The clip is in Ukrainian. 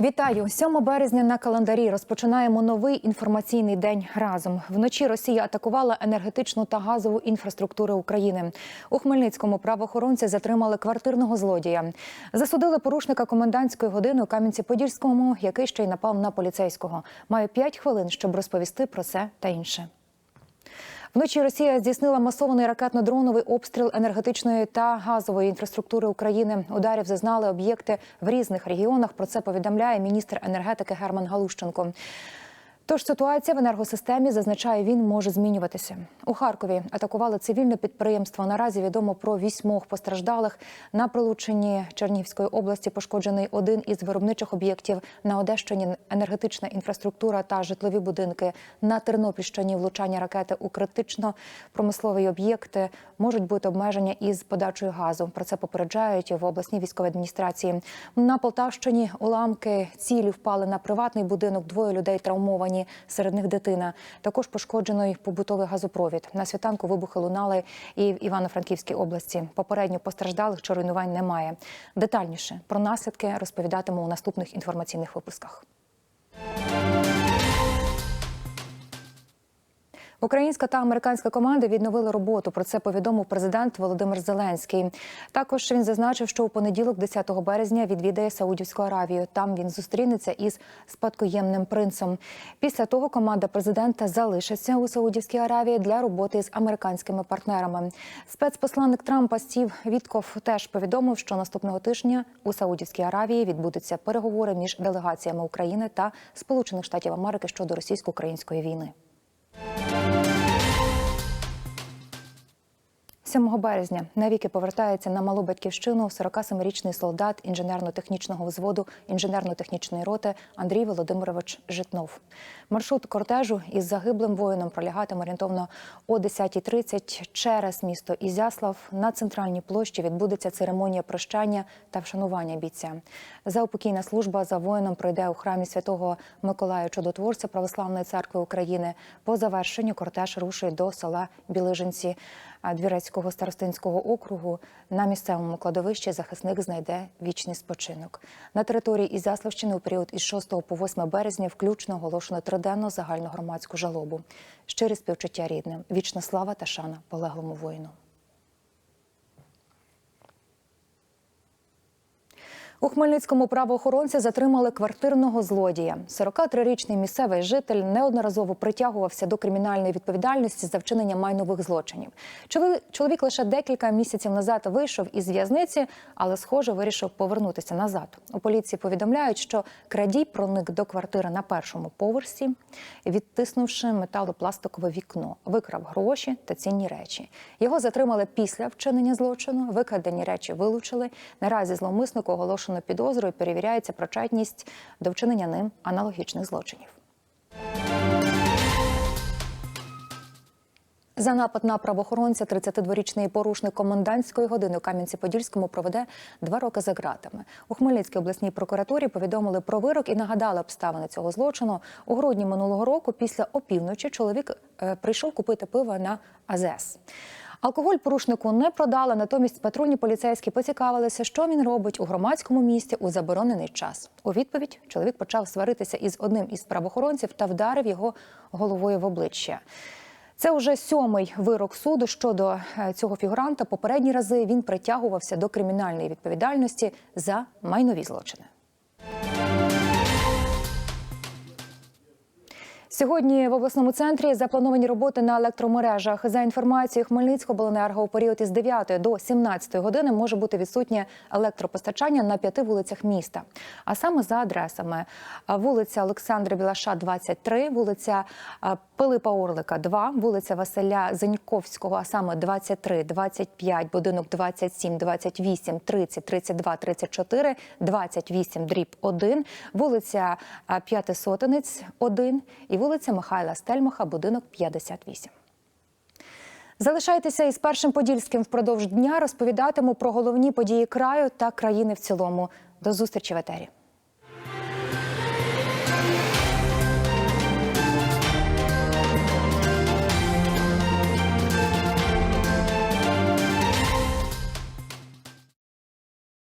Вітаю 7 березня на календарі. Розпочинаємо новий інформаційний день разом. Вночі Росія атакувала енергетичну та газову інфраструктуру України. У Хмельницькому правоохоронці затримали квартирного злодія. Засудили порушника комендантської години у Кам'янці-Подільському, який ще й напав на поліцейського. Маю 5 хвилин, щоб розповісти про це та інше. Вночі Росія здійснила масований ракетно-дроновий обстріл енергетичної та газової інфраструктури України. Ударів зазнали об'єкти в різних регіонах. Про це повідомляє міністр енергетики Герман Галущенко. Тож ситуація в енергосистемі зазначає, він може змінюватися. У Харкові атакували цивільне підприємство. Наразі відомо про вісьмох постраждалих. На прилученні Чернігівської області пошкоджений один із виробничих об'єктів. На Одещині енергетична інфраструктура та житлові будинки. На Тернопільщині влучання ракети у критично промислові об'єкти можуть бути обмеження із подачею газу. Про це попереджають в обласній військовій адміністрації. На Полтавщині уламки цілі впали на приватний будинок. Двоє людей травмовані. Серед них дитина. Також пошкоджений побутовий газопровід. На світанку вибухи лунали і в Івано-Франківській області. Попередньо постраждалих чи руйнувань немає. Детальніше про наслідки розповідатиму у наступних інформаційних випусках. Українська та американська команди відновили роботу. Про це повідомив президент Володимир Зеленський. Також він зазначив, що у понеділок, 10 березня, відвідає Саудівську Аравію. Там він зустрінеться із спадкоємним принцем. Після того команда президента залишиться у Саудівській Аравії для роботи з американськими партнерами. Спецпосланник Трампа Стів Вітков теж повідомив, що наступного тижня у Саудівській Аравії відбудуться переговори між делегаціями України та Сполучених Штатів Америки щодо російсько-української війни. 7 березня навіки повертається на малу батьківщину 47-річний солдат інженерно-технічного взводу інженерно-технічної роти Андрій Володимирович Житнов. Маршрут кортежу із загиблим воїном пролягатиме орієнтовно о 10.30 через місто Ізяслав. На центральній площі відбудеться церемонія прощання та вшанування бійця. Заупокійна служба за воїном пройде у храмі святого Миколая Чудотворця Православної церкви України. По завершенню кортеж рушить до села Білижинці. Двірецького старостинського округу на місцевому кладовищі захисник знайде вічний спочинок. На території Ізяславщини у період із 6 по 8 березня включно оголошено триденну загальногромадську жалобу. Щирі співчуття рідним, вічна слава та шана полеглому воїну. У Хмельницькому правоохоронці затримали квартирного злодія. 43-річний місцевий житель неодноразово притягувався до кримінальної відповідальності за вчинення майнових злочинів. Чоловік лише декілька місяців назад вийшов із в'язниці, але, схоже, вирішив повернутися назад. У поліції повідомляють, що крадій проник до квартири на першому поверсі, відтиснувши металопластикове вікно, викрав гроші та цінні речі. Його затримали після вчинення злочину. Викрадені речі вилучили. Наразі зловмиснику оголошено оголошено підозру і перевіряється причетність до вчинення ним аналогічних злочинів. За напад на правоохоронця 32-річний порушник комендантської години у Кам'янці-Подільському проведе два роки за ґратами. У Хмельницькій обласній прокуратурі повідомили про вирок і нагадали обставини цього злочину. У грудні минулого року, після опівночі, чоловік е, прийшов купити пиво на АЗС. Алкоголь порушнику не продали, натомість патрульні поліцейські поцікавилися, що він робить у громадському місті у заборонений час. У відповідь чоловік почав сваритися із одним із правоохоронців та вдарив його головою в обличчя. Це вже сьомий вирок суду щодо е, цього фігуранта. Попередні рази він притягувався до кримінальної відповідальності за майнові злочини. Сьогодні в обласному центрі заплановані роботи на електромережах. За інформацією Хмельницького у період із 9 до 17 години може бути відсутнє електропостачання на п'яти вулицях міста. А саме за адресами вулиця Олександра Білаша, 23, вулиця Пилипа Орлика, 2, вулиця Василя Зеньковського, а саме 23, 25, будинок 27, 28, 30, 32, 34, 28, дріб 1, вулиця П'ятисотенець, 1 і вулиця Михайла Стельмаха, будинок 58. Залишайтеся із першим подільським впродовж дня. Розповідатиму про головні події краю та країни в цілому. До зустрічі в етері.